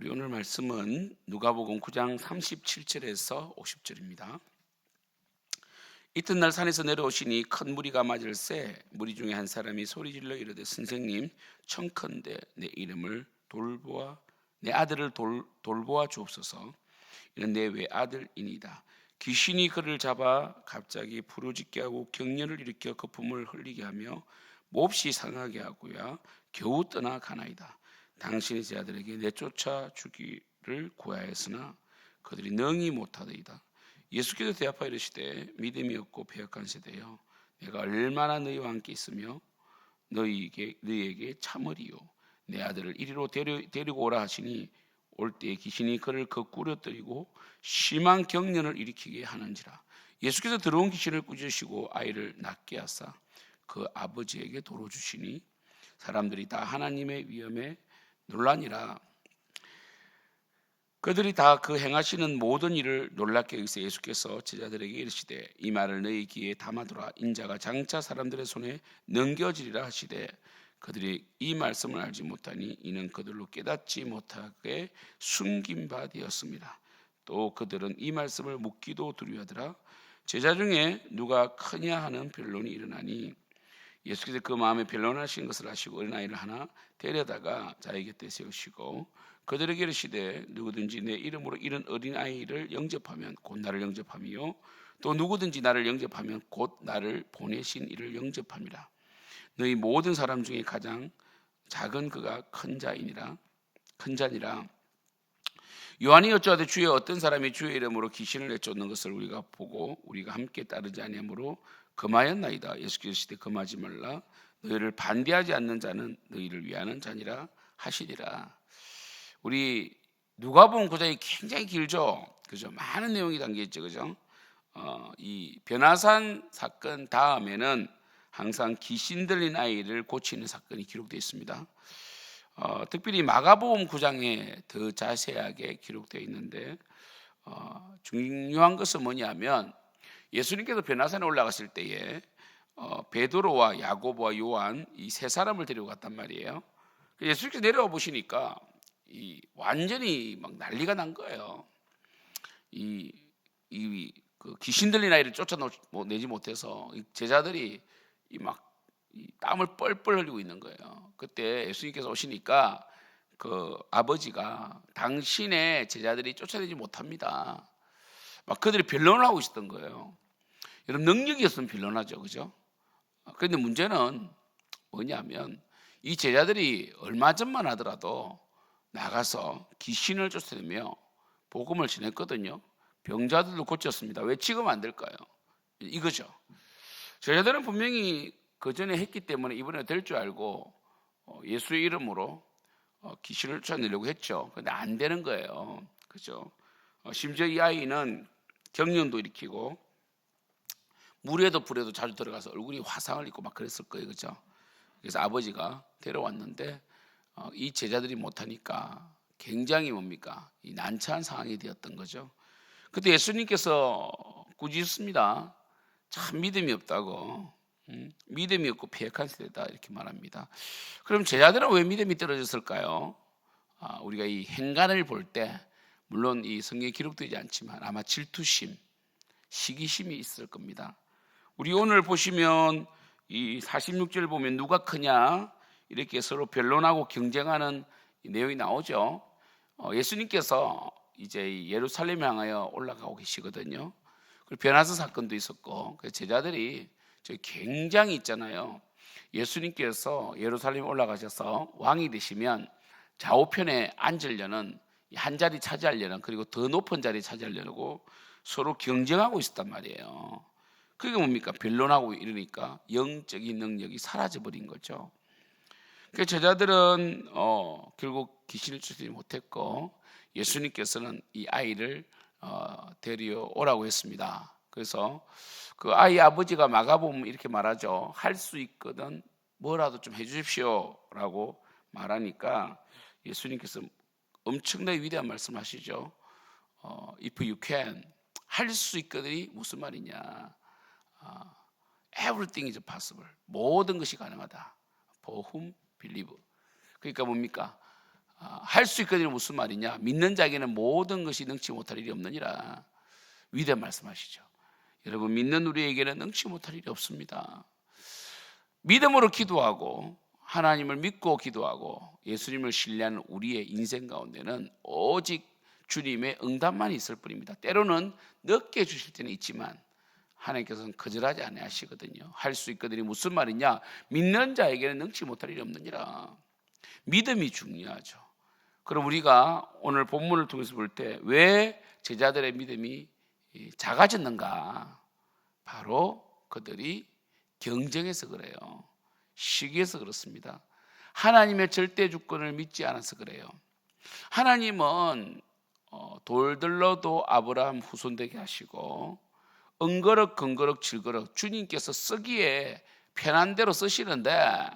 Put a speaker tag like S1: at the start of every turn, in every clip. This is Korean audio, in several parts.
S1: 우리 오늘 말씀은 누가복음 9장 37절에서 50절입니다. 이튿날 산에서 내려오시니 큰 무리가 맞을새 무리 중에 한 사람이 소리질러 이르되 선생님 청컨대 내 이름을 돌보아 내 아들을 돌, 돌보아 주옵소서. 이는 내 외아들이니다. 귀신이 그를 잡아 갑자기 부르짖게 하고 경련을 일으켜 거품을 흘리게 하며 몹시 상하게 하고야 겨우 떠나 가나이다 당신의 제자들에게 내쫓아 주기를 구하였으나 그들이 능히 못하더이다. 예수께서 대답하여 이르시되 믿음이 없고 배역한 세대여 내가 얼마나 너희와 함께 있으며 너희에게 너희에게 참으리요. 내 아들을 이리로 데리, 데리고 오라 하시니 올 때에 귀신이 그를 거꾸려 떨이고 심한 경련을 일으키게 하는지라. 예수께서 들어온 귀신을 꾸짖으시고 아이를 낫게 하사 그 아버지에게 도로 주시니 사람들이 다 하나님의 위엄에 놀라니라 그들이 다 그 행하시는 모든 일을 놀랍게 여기서 예수께서 제자들에게 이르시되 이 말을 너희 귀에 담아두라 인자가 장차 사람들의 손에 넘겨지리라 하시되 그들이 이 말씀을 알지 못하니 이는 그들로 깨닫지 못하게 숨긴 바 되었습니다. 또 그들은 이 말씀을 묻기도 두려워하더라. 제자 중에 누가 크냐 하는 변론이 일어나니 예수께서 그 마음에 변론하신 것을 아시고 어린아이를 하나 데려다가 자기 곁에 세우시고 그들에게 이르시되 누구든지 내 이름으로 이런 어린아이를 영접하면 곧 나를 영접함이요. 또 누구든지 나를 영접하면 곧 나를 보내신 이를 영접함이라. 너희 모든 사람 중에 가장 작은 그가 큰 자이니라. 큰 자니라. 요한이 여쭈하되 주여 어떤 사람이 주의 이름으로 귀신을 내쫓는 것을 우리가 보고 우리가 함께 따르지 아니하므로 금하였나이다. 예수께서 시대 금하지 말라. 너희를 반대하지 않는 자는 너희를 위하는 자니라 하시리라. 우리 누가복음 9장이 굉장히 길죠? 그죠? 많은 내용이 담겨 있죠. 그죠? 어, 이 변화산 사건 다음에는 항상 귀신 들린 아이를 고치는 사건이 기록되어 있습니다. 어, 특별히 마가복음 9장에 더 자세하게 기록되어 있는데 어, 중요한 것은 뭐냐면 예수님께서 변화산에 올라갔을 때에 어, 베드로와 야고보와 요한 이 세 사람을 데리고 갔단 말이에요. 예수님께서 내려와 보시니까 이 완전히 막 난리가 난 거예요. 이, 이, 그 귀신 들린 아이를 쫓아내지 못해서 제자들이 이 막 땀을 뻘뻘 흘리고 있는 거예요. 그때 예수님께서 오시니까 그 아버지가 당신의 제자들이 쫓아내지 못합니다. 막 그들이 변론을 하고 있었던 거예요. 여러분 능력이었으면 변론하죠, 그죠? 그런데 문제는 뭐냐면 이 제자들이 얼마 전만 하더라도 나가서 귀신을 쫓아내며 복음을 전했거든요. 병자들도 고쳤습니다. 왜 지금 안 될까요? 이거죠. 제자들은 분명히 그 전에 했기 때문에 이번에 될 줄 알고 어, 예수의 이름으로 어, 귀신을 쫓아내려고 했죠. 근데 안 되는 거예요. 그죠? 어, 심지어 이 아이는 경련도 일으키고 물에도 불에도 자주 들어가서 얼굴이 화상을 입고 막 그랬을 거예요. 그죠? 그래서 아버지가 데려왔는데 이 제자들이 못하니까 굉장히 뭡니까? 이 난처한 상황이 되었던 거죠. 그때 예수님께서 꾸짖습니다. 참 믿음이 없다고 음, 믿음이 없고 폐역한 세대다 이렇게 말합니다. 그럼 제자들은 왜 믿음이 떨어졌을까요? 아, 우리가 이 행간을 볼 때 물론 이 성경에 기록되지 않지만 아마 질투심, 시기심이 있을 겁니다. 우리 오늘 보시면 이 46절 보면 누가 크냐 이렇게 서로 변론하고 경쟁하는 내용이 나오죠. 어, 예수님께서 이제 예루살렘 향하여 올라가고 계시거든요. 그리고 변화서 사건도 있었고 그 제자들이 굉장히 있잖아요. 예수님께서 예루살렘 올라가셔서 왕이 되시면 좌우편에 앉으려는 한 자리 차지하려는 그리고 더 높은 자리 차지하려고 서로 경쟁하고 있었단 말이에요. 그게 뭡니까? 변론하고 이러니까 영적인 능력이 사라져 버린 거죠. 그 제자들은 어, 결국 귀신을 쫓지 못했고 예수님께서는 이 아이를 어, 데려오라고 했습니다. 그래서 그 아이 아버지가 마가보면 이렇게 말하죠. 할 수 있거든 뭐라도 좀 해주십시오라고 말하니까 예수님께서 엄청나게 위대한 말씀하시죠. 어, if you can 할 수 있거든이 무슨 말이냐? 어, everything is possible. 모든 것이 가능하다. whom believe. 그러니까 뭡니까? 할수 있거든요. 무슨 말이냐? 믿는 자에게는 모든 것이 능치 못할 일이 없느니라. 위대한 말씀하시죠. 여러분 믿는 우리에게는 능치 못할 일이 없습니다. 믿음으로 기도하고 하나님을 믿고 기도하고 예수님을 신뢰하는 우리의 인생 가운데는 오직 주님의 응답만 있을 뿐입니다. 때로는 늦게 주실 때는 있지만 하나님께서는 거절하지 아니하시거든요. 할 수 있거든요. 무슨 말이냐? 믿는 자에게는 능치 못할 일이 없느니라. 믿음이 중요하죠. 그럼 우리가 오늘 본문을 통해서 볼 때 왜 제자들의 믿음이 작아졌는가? 바로 그들이 경쟁해서 그래요. 시기해서 그렇습니다. 하나님의 절대 주권을 믿지 않아서 그래요. 하나님은 어, 돌들러도 아브라함 후손 되게 하시고 은거럭 근거럭 질거럭 주님께서 쓰기에 편한 대로 쓰시는데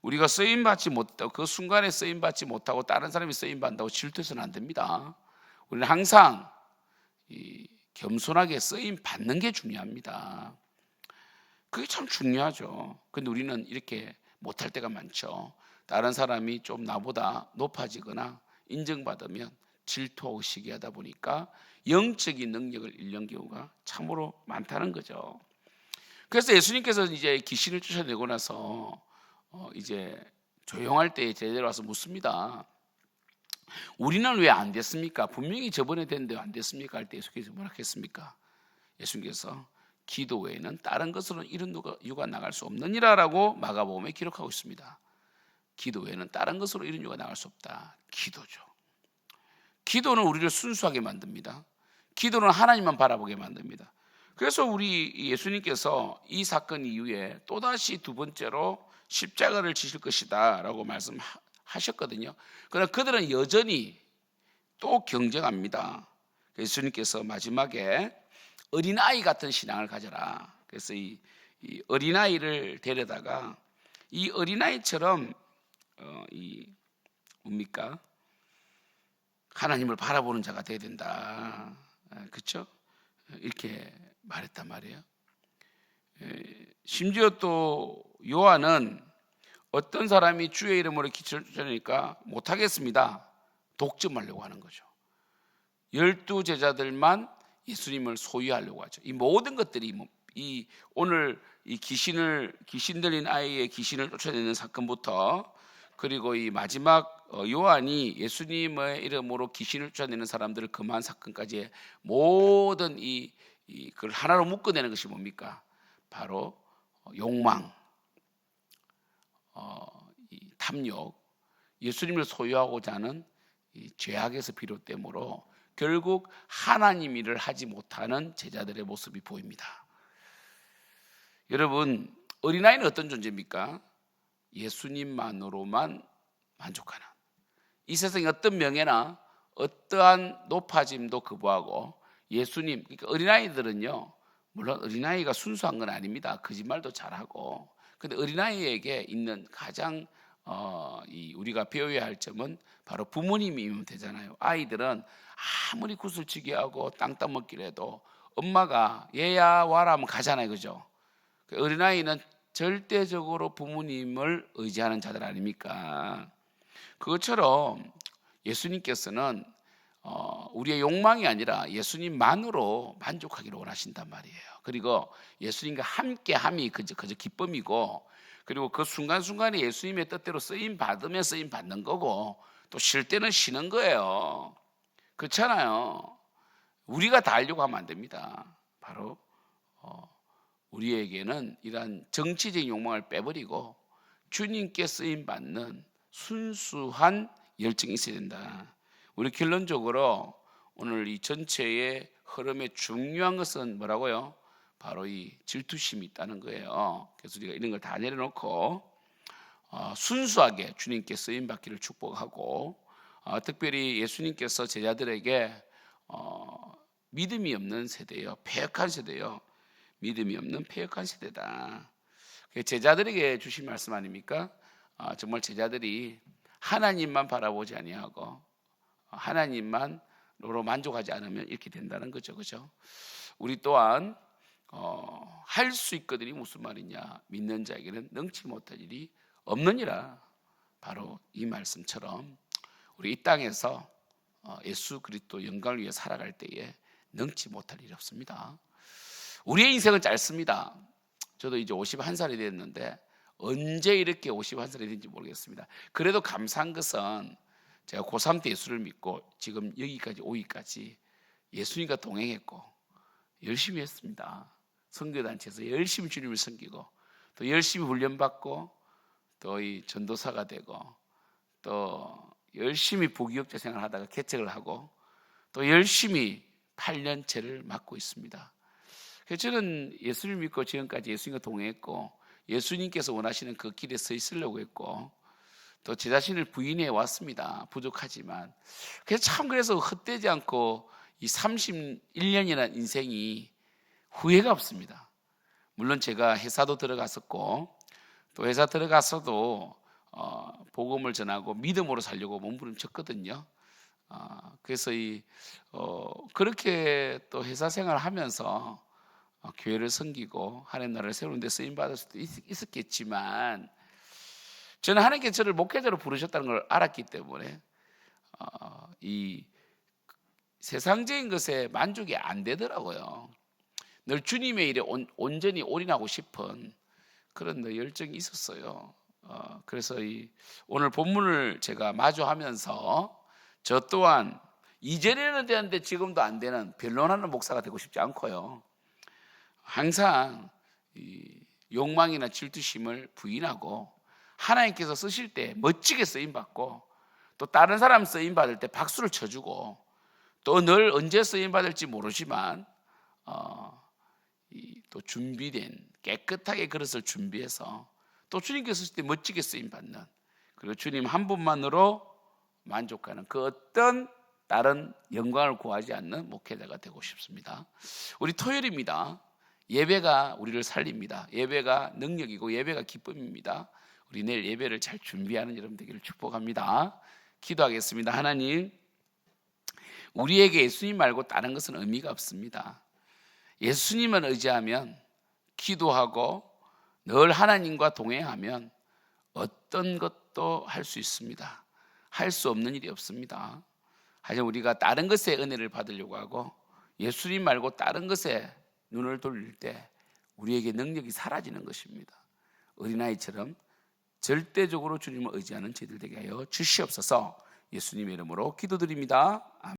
S1: 우리가 쓰임 받지 못하고 그 순간에 쓰임 받지 못하고 다른 사람이 쓰임 받는다고 질투해서는 안 됩니다. 우리는 항상 이 겸손하게 쓰임 받는 게 중요합니다. 그게 참 중요하죠. 근데 우리는 이렇게 못할 때가 많죠. 다른 사람이 좀 나보다 높아지거나 인정받으면 질투하고 시기하다 보니까 영적인 능력을 잃는 경우가 참으로 많다는 거죠. 그래서 예수님께서 이제 귀신을 쫓아내고 나서 어 이제 조용할 때 제대로 와서 묻습니다. 우리는 왜 안 됐습니까? 분명히 저번에 됐는데 안 됐습니까? 할 때 예수께서 뭐라 했습니까? 예수님께서 기도 외에는 다른 것으로는 이런 유가 나갈 수 없느니라라고 마가복음에 기록하고 있습니다. 기도 외에는 다른 것으로 이런 유가 나갈 수 없다. 기도죠. 기도는 우리를 순수하게 만듭니다. 기도는 하나님만 바라보게 만듭니다. 그래서 우리 예수님께서 이 사건 이후에 또다시 두 번째로 십자가를 지실 것이다 라고 말씀하셨거든요. 그러나 그들은 여전히 또 경쟁합니다. 예수님께서 마지막에 어린아이 같은 신앙을 가져라. 그래서 이, 이 어린아이를 데려다가 이 어린아이처럼 어, 이 뭡니까? 하나님을 바라보는 자가 돼야 된다. 그렇죠? 이렇게 말했단 말이에요. 심지어 또 요한은 어떤 사람이 주의 이름으로 기초를 주니까 못하겠습니다. 독점하려고 하는 거죠. 열두 제자들만 예수님을 소유하려고 하죠. 이 모든 것들이 뭐, 이 오늘 이 귀신을 귀신 들린 아이의 귀신을 쫓아내는 사건부터 그리고 이 마지막 어, 요한이 예수님의 이름으로 귀신을 쫓아내는 사람들을 금한 사건까지 모든 이, 이 그걸 하나로 묶어내는 것이 뭡니까? 바로 욕망, 어, 이 탐욕, 예수님을 소유하고자 하는 이 죄악에서 비롯되므로 결국 하나님 일을 하지 못하는 제자들의 모습이 보입니다. 여러분, 어린아이는 어떤 존재입니까? 예수님만으로만 만족하는 이 세상에 어떤 명예나 어떠한 높아짐도 거부하고 예수님, 그러니까 어린아이들은요, 물론 어린아이가 순수한 건 아닙니다. 거짓말도 잘하고. 근데 어린아이에게 있는 가장 어, 이 우리가 배워야 할 점은 바로 부모님이면 되잖아요. 아이들은 아무리 구슬치기 하고 땅 따먹기라도 엄마가 얘야 와라 하면 가잖아요. 그죠? 그 어린아이는 절대적으로 부모님을 의지하는 자들 아닙니까? 그것처럼 예수님께서는 어, 우리의 욕망이 아니라 예수님만으로 만족하기를 원하신단 말이에요. 그리고 예수님과 함께함이 그저, 그저 기쁨이고 그리고 그 순간순간에 예수님의 뜻대로 쓰임 받으면 쓰임 받는 거고 또 쉴 때는 쉬는 거예요. 그렇잖아요. 우리가 다 하려고 하면 안 됩니다. 바로 어, 우리에게는 이러한 정치적인 욕망을 빼버리고 주님께 쓰임 받는 순수한 열정이 있어야 된다. 우리 결론적으로 오늘 이 전체의 흐름의 중요한 것은 뭐라고요? 바로 이 질투심이 있다는 거예요. 그래서 우리가 이런 걸 다 내려놓고 어, 순수하게 주님께 쓰임 받기를 축복하고 어, 특별히 예수님께서 제자들에게 어, 믿음이 없는 세대요, 폐역한 세대요. 믿음이 없는 폐역한 세대다. 제자들에게 주신 말씀 아닙니까? 아, 정말 제자들이 하나님만 바라보지 아니하고 하나님만으로 만족하지 않으면 이렇게 된다는 거죠, 그죠? 우리 또한 어, 할 수 있거든이 무슨 말이냐? 믿는 자에게는 능치 못할 일이 없느니라. 바로 이 말씀처럼 우리 이 땅에서 어, 예수 그리스도 영광을 위해 살아갈 때에 능치 못할 일이 없습니다. 우리의 인생은 짧습니다. 저도 이제 51살이 됐는데 언제 이렇게 51살이 된지 모르겠습니다. 그래도 감사한 것은 제가 고3 때 예수를 믿고 지금 여기까지 오기까지 예수님과 동행했고 열심히 했습니다. 선교단체에서 열심히 주님을 섬기고 또 열심히 훈련받고 또 이 전도사가 되고 또 열심히 부기업자 생활하다가 개척을 하고 또 열심히 8년째를 맡고 있습니다. 그래서 저는 예수를 믿고 지금까지 예수님과 동행했고 예수님께서 원하시는 그 길에 서 있으려고 했고 또 제 자신을 부인해 왔습니다. 부족하지만 그래서 참 그래서 헛되지 않고 이 31년이라는 인생이 후회가 없습니다. 물론 제가 회사도 들어갔었고 또 회사 들어가서도 어, 복음을 전하고 믿음으로 살려고 몸부림쳤거든요. 어, 그래서 이 어, 그렇게 또 회사 생활을 하면서 어, 교회를 섬기고 하나님 나라를 세우는 데 쓰임 받을 수도 있, 있었겠지만 저는 하나님께 저를 목회자로 부르셨다는 걸 알았기 때문에 어, 이 세상적인 것에 만족이 안 되더라고요. 늘 주님의 일에 온, 온전히 올인하고 싶은 그런 늘 열정이 있었어요. 어, 그래서 이 오늘 본문을 제가 마주하면서 저 또한 이전에는 되는데 지금도 안 되는 변론하는 목사가 되고 싶지 않고요. 항상 이 욕망이나 질투심을 부인하고 하나님께서 쓰실 때 멋지게 쓰임 받고 또 다른 사람 쓰임 받을 때 박수를 쳐주고 또 늘 언제 쓰임 받을지 모르지만 어, 이, 또 준비된 깨끗하게 그릇을 준비해서 또 주님께서 쓰실 때 멋지게 쓰임 받는 그리고 주님 한 분만으로 만족하는 그 어떤 다른 영광을 구하지 않는 목회자가 되고 싶습니다. 우리 토요일입니다. 예배가 우리를 살립니다. 예배가 능력이고 예배가 기쁨입니다. 우리 내일 예배를 잘 준비하는 여러분 되기를 축복합니다. 기도하겠습니다. 하나님, 우리에게 예수님 말고 다른 것은 의미가 없습니다. 예수님만 의지하면 기도하고 늘 하나님과 동행하면 어떤 것도 할 수 있습니다. 할 수 없는 일이 없습니다. 하지만 우리가 다른 것에 은혜를 받으려고 하고 예수님 말고 다른 것에 눈을 돌릴 때 우리에게 능력이 사라지는 것입니다. 어린아이처럼 절대적으로 주님을 의지하는 저희들 되게 하여 주시옵소서 예수님의 이름으로 기도드립니다.